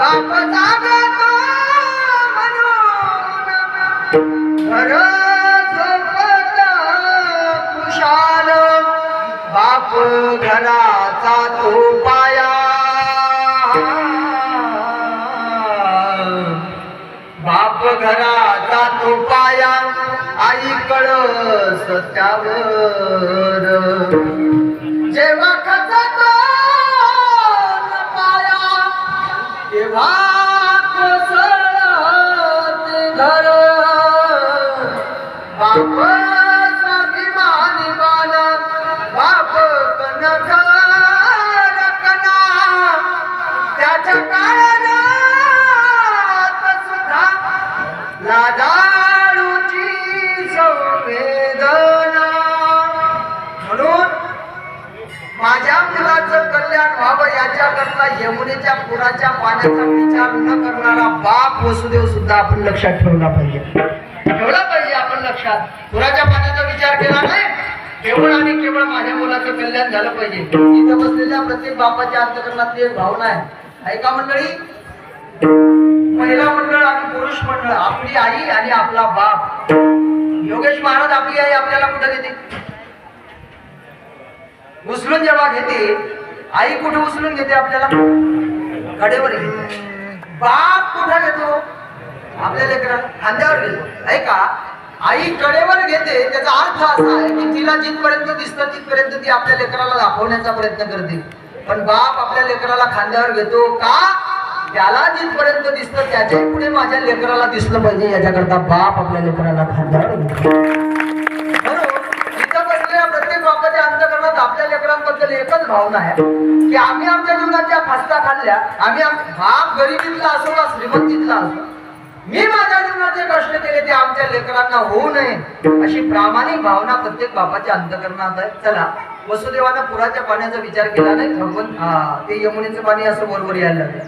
बाप बाप खुशाल. बाप घराचा तो पाया. घरा जातो पाया आईकड सत्यावर. जेव्हा खचत पाया तेव्हा कोसळते घर. बाप माझ्या मुलाचं कल्याण व्हावं याच्याकरता यमुनेच्या पुराच्या पाण्याचा विचार न करणारा बाप वसुदेव सुद्धा आपण लक्षात ठेवला पाहिजे. ठेवला पाहिजे आपण लक्षात. पुराच्या पाण्याचा विचार केला नाही. केवळ आणि केवळ माझ्या मुलाचं कल्याण झालं पाहिजे. इथं बसलेल्या प्रत्येक बापाच्या अंतकरणातली एक भावना आहे. ऐका मंडळी? महिला मंडळ आणि पुरुष मंडळ आपली आई आणि आपला बाप. योगेश महाराज आपली आई आपल्याला कुठं देते उचलून जेव्हा घेते आई कुठे उचलून घेते आपल्याला? कडेवर घेते बाप कुठं घेतो? आपल्या लेकरा खांद्यावर घेतो. ऐका आई कडेवर घेते त्याचा अर्थ असा आहे की तिला जिथपर्यंत दिसतं तिथपर्यंत ती आपल्या लेकराला दाखवण्याचा प्रयत्न करते. पण बाप आपल्या लेकराला खांद्यावर घेतो का? त्याला जिथपर्यंत दिसतं त्याच्या पुढे माझ्या लेकराला दिसलं पाहिजे. याच्याकरता बाप आपल्या लेकराला खांद्यावर घेतो. आपल्या लेकरांबद्दल एकच भावना आहे की आम्ही आमच्या जीवनाच्या फासता खाल्ल्या आम्ही आम- बाप गरिबीतला असो का श्रीमंतीतला असो मी माझ्या जीवनाचे कष्ट केले ते आमच्या लेकरांना होऊ नये अशी प्रामाणिक भावना प्रत्येक बापाच्या अंतकरणात आहे. चला वसुदेवानं पुराच्या पाण्याचा विचार केला नाही भगवंत हा, ते यमुनेचं पाणी असं बरोबर यायला लागलं.